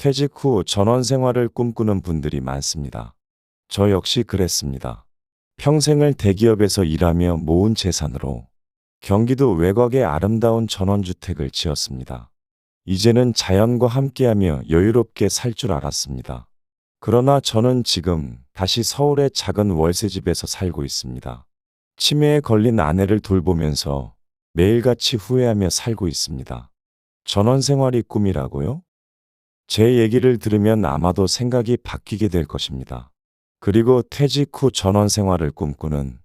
퇴직 후 전원 생활을 꿈꾸는 분들이 많습니다. 저 역시 그랬습니다. 평생을 대기업에서 일하며 모은 재산으로 경기도 외곽에 아름다운 전원주택을 지었습니다. 이제는 자연과 함께하며 여유롭게 살 줄 알았습니다. 그러나 저는 지금 다시 서울의 작은 월세집에서 살고 있습니다. 치매에 걸린 아내를 돌보면서 매일같이 후회하며 살고 있습니다. 전원 생활이 꿈이라고요? 제 얘기를 들으면 아마도 생각이 바뀌게 될 것입니다. 그리고 퇴직 후 전원 생활을 꿈꾸는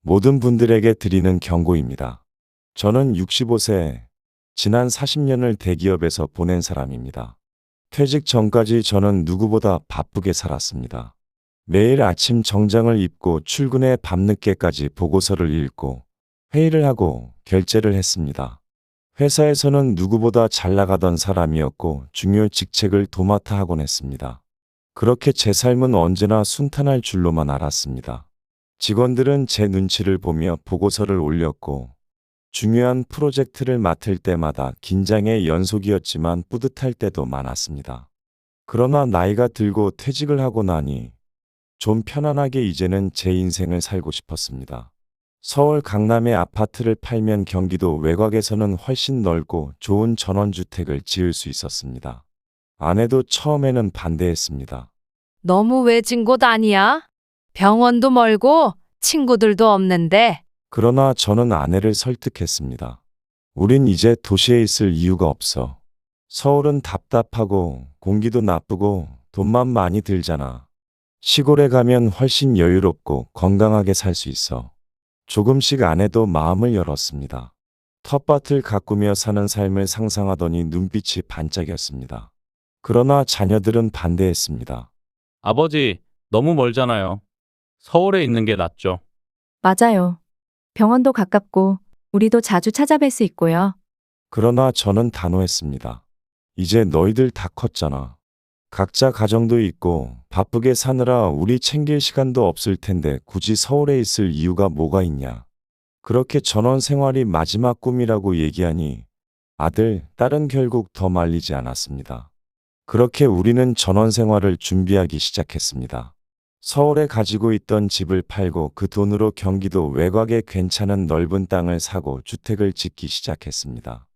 모든 분들에게 드리는 경고입니다. 저는 65세, 지난 40년을 대기업에서 보낸 사람입니다. 퇴직 전까지 저는 누구보다 바쁘게 살았습니다. 매일 아침 정장을 입고 출근해 밤늦게까지 보고서를 읽고 회의를 하고 결제를 했습니다. 회사에서는 누구보다 잘 나가던 사람이었고 중요 직책을 도맡아 하곤 했습니다. 그렇게 제 삶은 언제나 순탄할 줄로만 알았습니다. 직원들은 제 눈치를 보며 보고서를 올렸고 중요한 프로젝트를 맡을 때마다 긴장의 연속이었지만 뿌듯할 때도 많았습니다. 그러나 나이가 들고 퇴직을 하고 나니 좀 편안하게 이제는 제 인생을 살고 싶었습니다. 서울 강남의 아파트를 팔면 경기도 외곽에서는 훨씬 넓고 좋은 전원주택을 지을 수 있었습니다. 아내도 처음에는 반대했습니다. 너무 외진 곳 아니야? 병원도 멀고 친구들도 없는데 그러나 저는 아내를 설득했습니다. 우린 이제 도시에 있을 이유가 없어. 서울은 답답하고 공기도 나쁘고 돈만 많이 들잖아. 시골에 가면 훨씬 여유롭고 건강하게 살 수 있어. 조금씩 아내도 마음을 열었습니다. 텃밭을 가꾸며 사는 삶을 상상하더니 눈빛이 반짝였습니다. 그러나 자녀들은 반대했습니다. 아버지, 너무 멀잖아요. 서울에 있는 게 낫죠. 맞아요. 병원도 가깝고 우리도 자주 찾아뵐 수 있고요. 그러나 저는 단호했습니다. 이제 너희들 다 컸잖아. 각자 가정도 있고 바쁘게 사느라 우리 챙길 시간도 없을 텐데 굳이 서울에 있을 이유가 뭐가 있냐. 그렇게 전원 생활이 마지막 꿈이라고 얘기하니 아들, 딸은 결국 더 말리지 않았습니다. 그렇게 우리는 전원 생활을 준비하기 시작했습니다. 서울에 가지고 있던 집을 팔고 그 돈으로 경기도 외곽에 괜찮은 넓은 땅을 사고 주택을 짓기 시작했습니다.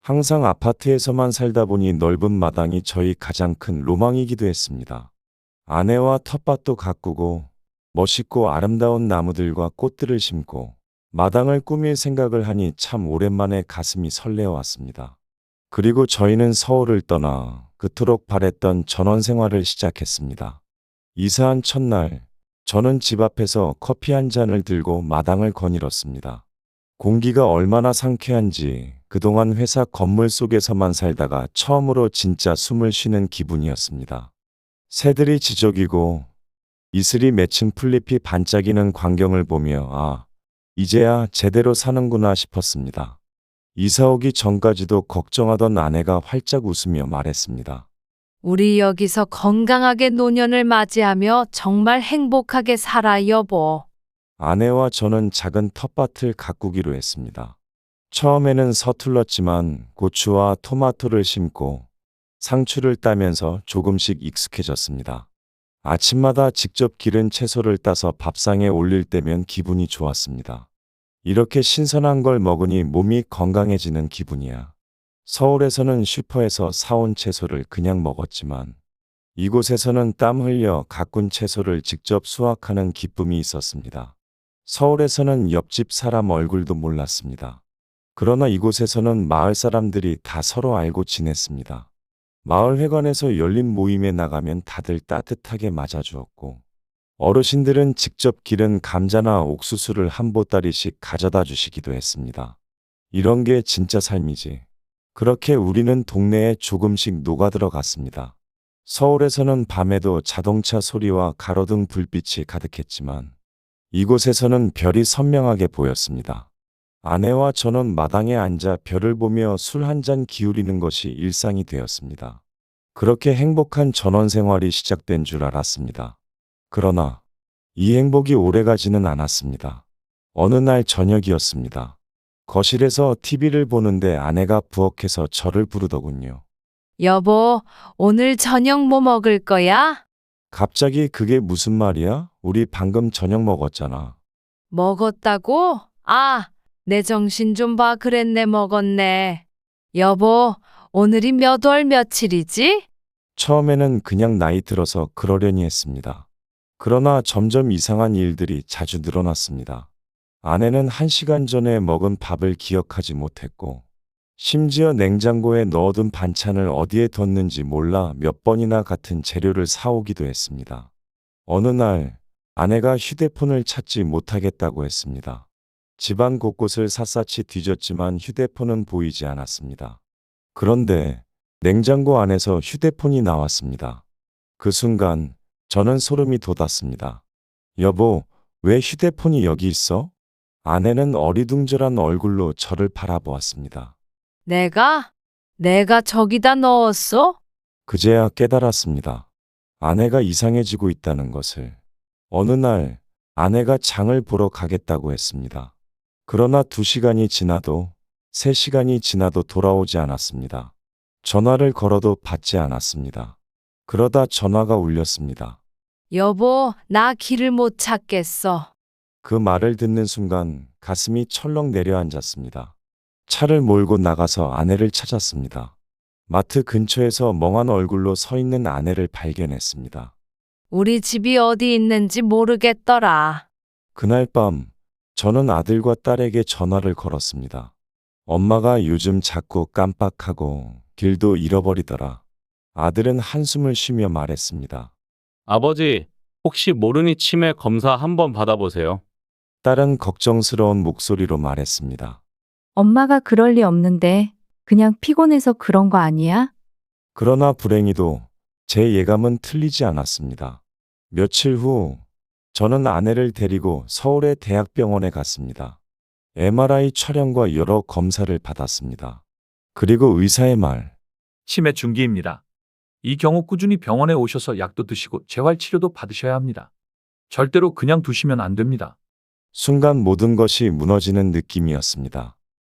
항상 아파트에서만 살다 보니 넓은 마당이 저희 가장 큰 로망이기도 했습니다. 아내와 텃밭도 가꾸고 멋있고 아름다운 나무들과 꽃들을 심고 마당을 꾸밀 생각을 하니 참 오랜만에 가슴이 설레어 왔습니다. 그리고 저희는 서울을 떠나 그토록 바랬던 전원 생활을 시작했습니다. 이사한 첫날, 저는 집 앞에서 커피 한 잔을 들고 마당을 거닐었습니다. 공기가 얼마나 상쾌한지 그동안 회사 건물 속에서만 살다가 처음으로 진짜 숨을 쉬는 기분이었습니다. 새들이 지저귀고 이슬이 맺힌 풀잎이 반짝이는 광경을 보며 아, 이제야 제대로 사는구나 싶었습니다. 이사 오기 전까지도 걱정하던 아내가 활짝 웃으며 말했습니다. 우리 여기서 건강하게 노년을 맞이하며 정말 행복하게 살아 여보. 아내와 저는 작은 텃밭을 가꾸기로 했습니다. 처음에는 서툴렀지만 고추와 토마토를 심고 상추를 따면서 조금씩 익숙해졌습니다. 아침마다 직접 기른 채소를 따서 밥상에 올릴 때면 기분이 좋았습니다. 이렇게 신선한 걸 먹으니 몸이 건강해지는 기분이야. 서울에서는 슈퍼에서 사온 채소를 그냥 먹었지만 이곳에서는 땀 흘려 가꾼 채소를 직접 수확하는 기쁨이 있었습니다. 서울에서는 옆집 사람 얼굴도 몰랐습니다. 그러나 이곳에서는 마을 사람들이 다 서로 알고 지냈습니다. 마을 회관에서 열린 모임에 나가면 다들 따뜻하게 맞아주었고, 어르신들은 직접 기른 감자나 옥수수를 한 보따리씩 가져다 주시기도 했습니다. 이런 게 진짜 삶이지. 그렇게 우리는 동네에 조금씩 녹아들어갔습니다. 서울에서는 밤에도 자동차 소리와 가로등 불빛이 가득했지만, 이곳에서는 별이 선명하게 보였습니다. 아내와 저는 마당에 앉아 별을 보며 술 한 잔 기울이는 것이 일상이 되었습니다. 그렇게 행복한 전원 생활이 시작된 줄 알았습니다. 그러나 이 행복이 오래가지는 않았습니다. 어느 날 저녁이었습니다. 거실에서 TV를 보는데 아내가 부엌에서 저를 부르더군요. 여보, 오늘 저녁 뭐 먹을 거야? 갑자기 그게 무슨 말이야? 우리 방금 저녁 먹었잖아. 먹었다고? 아, 내 정신 좀 봐. 그랬네, 먹었네. 여보, 오늘이 몇 월 며칠이지? 처음에는 그냥 나이 들어서 그러려니 했습니다. 그러나 점점 이상한 일들이 자주 늘어났습니다. 아내는 한 시간 전에 먹은 밥을 기억하지 못했고, 심지어 냉장고에 넣어둔 반찬을 어디에 뒀는지 몰라 몇 번이나 같은 재료를 사오기도 했습니다. 어느 날, 아내가 휴대폰을 찾지 못하겠다고 했습니다. 집안 곳곳을 샅샅이 뒤졌지만 휴대폰은 보이지 않았습니다. 그런데 냉장고 안에서 휴대폰이 나왔습니다. 그 순간 저는 소름이 돋았습니다. 여보, 왜 휴대폰이 여기 있어? 아내는 어리둥절한 얼굴로 저를 바라보았습니다. 내가? 내가 저기다 넣었어? 그제야 깨달았습니다. 아내가 이상해지고 있다는 것을. 어느 날 아내가 장을 보러 가겠다고 했습니다. 그러나 두 시간이 지나도 세 시간이 지나도 돌아오지 않았습니다. 전화를 걸어도 받지 않았습니다. 그러다 전화가 울렸습니다. 여보, 나 길을 못 찾겠어. 그 말을 듣는 순간 가슴이 철렁 내려앉았습니다. 차를 몰고 나가서 아내를 찾았습니다. 마트 근처에서 멍한 얼굴로 서 있는 아내를 발견했습니다. 우리 집이 어디 있는지 모르겠더라. 그날 밤 저는 아들과 딸에게 전화를 걸었습니다. 엄마가 요즘 자꾸 깜빡하고 길도 잃어버리더라. 아들은 한숨을 쉬며 말했습니다. 아버지, 혹시 모르니 치매 검사 한번 받아보세요. 딸은 걱정스러운 목소리로 말했습니다. 엄마가 그럴 리 없는데 그냥 피곤해서 그런 거 아니야? 그러나 불행히도 제 예감은 틀리지 않았습니다. 며칠 후 저는 아내를 데리고 서울의 대학병원에 갔습니다. MRI 촬영과 여러 검사를 받았습니다. 그리고 의사의 말, 치매 중기입니다. 이 경우 꾸준히 병원에 오셔서 약도 드시고 재활 치료도 받으셔야 합니다. 절대로 그냥 두시면 안 됩니다. 순간 모든 것이 무너지는 느낌이었습니다.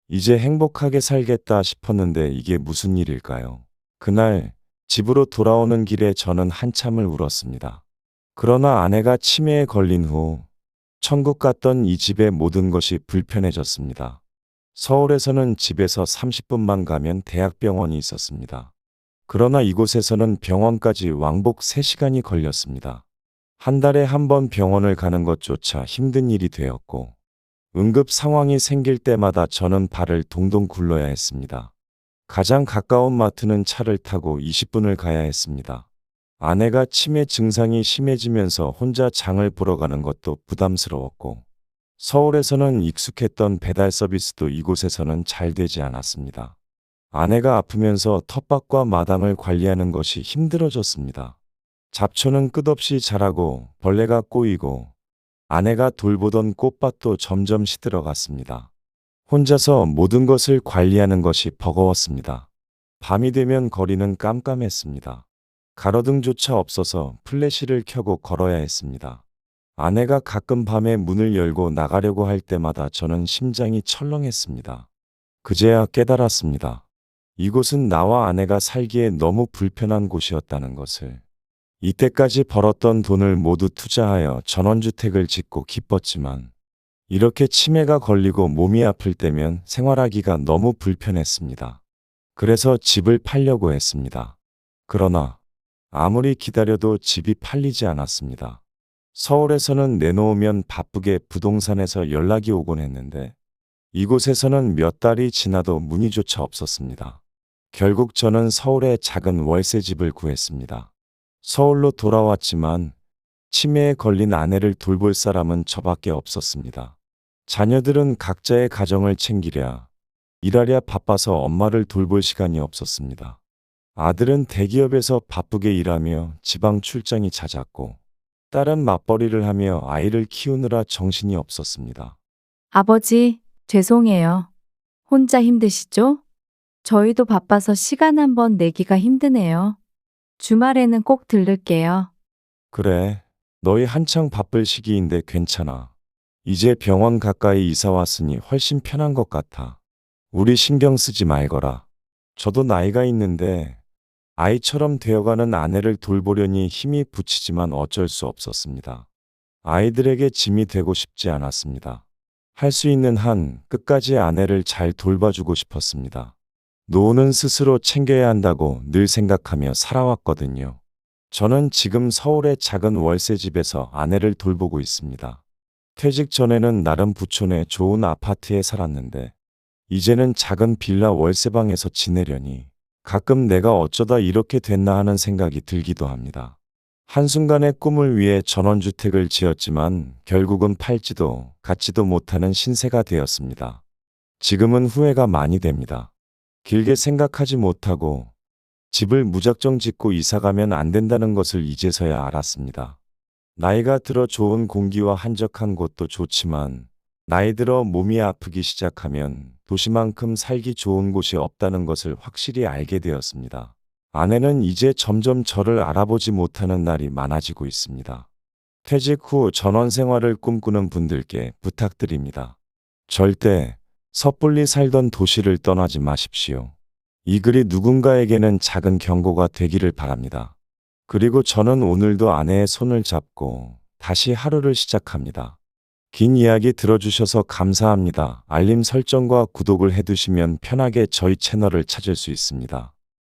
이제 행복하게 살겠다 싶었는데 이게 무슨 일일까요? 그날 집으로 돌아오는 길에 저는 한참을 울었습니다. 그러나 아내가 치매에 걸린 후 천국 같던 이 집의 모든 것이 불편해졌습니다. 서울에서는 집에서 30분만 가면 대학병원이 있었습니다. 그러나 이곳에서는 병원까지 왕복 3시간이 걸렸습니다. 한 달에 한 번 병원을 가는 것조차 힘든 일이 되었고, 응급 상황이 생길 때마다 저는 발을 동동 굴러야 했습니다. 가장 가까운 마트는 차를 타고 20분을 가야 했습니다. 아내가 치매 증상이 심해지면서 혼자 장을 보러 가는 것도 부담스러웠고, 서울에서는 익숙했던 배달 서비스도 이곳에서는 잘 되지 않았습니다. 아내가 아프면서 텃밭과 마당을 관리하는 것이 힘들어졌습니다. 잡초는 끝없이 자라고 벌레가 꼬이고 아내가 돌보던 꽃밭도 점점 시들어갔습니다. 혼자서 모든 것을 관리하는 것이 버거웠습니다. 밤이 되면 거리는 깜깜했습니다. 가로등조차 없어서 플래시를 켜고 걸어야 했습니다. 아내가 가끔 밤에 문을 열고 나가려고 할 때마다 저는 심장이 철렁했습니다. 그제야 깨달았습니다. 이곳은 나와 아내가 살기에 너무 불편한 곳이었다는 것을. 이때까지 벌었던 돈을 모두 투자하여 전원주택을 짓고 기뻤지만 이렇게 치매가 걸리고 몸이 아플 때면 생활하기가 너무 불편했습니다. 그래서 집을 팔려고 했습니다. 그러나 아무리 기다려도 집이 팔리지 않았습니다. 서울에서는 내놓으면 바쁘게 부동산에서 연락이 오곤 했는데 이곳에서는 몇 달이 지나도 문의조차 없었습니다. 결국 저는 서울에 작은 월세 집을 구했습니다. 서울로 돌아왔지만 치매에 걸린 아내를 돌볼 사람은 저밖에 없었습니다. 자녀들은 각자의 가정을 챙기랴, 일하랴 바빠서 엄마를 돌볼 시간이 없었습니다. 아들은 대기업에서 바쁘게 일하며 지방 출장이 잦았고, 딸은 맞벌이를 하며 아이를 키우느라 정신이 없었습니다. 아버지, 죄송해요. 혼자 힘드시죠? 저희도 바빠서 시간 한 번 내기가 힘드네요. 주말에는 꼭 들를게요. 그래, 너희 한창 바쁠 시기인데 괜찮아. 이제 병원 가까이 이사 왔으니 훨씬 편한 것 같아. 우리 신경 쓰지 말거라. 저도 나이가 있는데 아이처럼 되어가는 아내를 돌보려니 힘이 부치지만 어쩔 수 없었습니다. 아이들에게 짐이 되고 싶지 않았습니다. 할 수 있는 한 끝까지 아내를 잘 돌봐주고 싶었습니다. 노후는 스스로 챙겨야 한다고 늘 생각하며 살아왔거든요. 저는 지금 서울의 작은 월세집에서 아내를 돌보고 있습니다. 퇴직 전에는 나름 부촌의 좋은 아파트에 살았는데, 이제는 작은 빌라 월세방에서 지내려니 가끔 내가 어쩌다 이렇게 됐나 하는 생각이 들기도 합니다. 한순간의 꿈을 위해 전원주택을 지었지만 결국은 팔지도 갖지도 못하는 신세가 되었습니다. 지금은 후회가 많이 됩니다. 길게 생각하지 못하고 집을 무작정 짓고 이사가면 안 된다는 것을 이제서야 알았습니다. 나이가 들어 좋은 공기와 한적한 곳도 좋지만 나이 들어 몸이 아프기 시작하면 도시만큼 살기 좋은 곳이 없다는 것을 확실히 알게 되었습니다. 아내는 이제 점점 저를 알아보지 못하는 날이 많아지고 있습니다. 퇴직 후 전원 생활을 꿈꾸는 분들께 부탁드립니다. 절대 섣불리 살던 도시를 떠나지 마십시오. 이 글이 누군가에게는 작은 경고가 되기를 바랍니다. 그리고 저는 오늘도 아내의 손을 잡고 다시 하루를 시작합니다. 긴 이야기 들어주셔서 감사합니다. 알림 설정과 구독을 해두시면 편하게 저희 채널을 찾을 수 있습니다.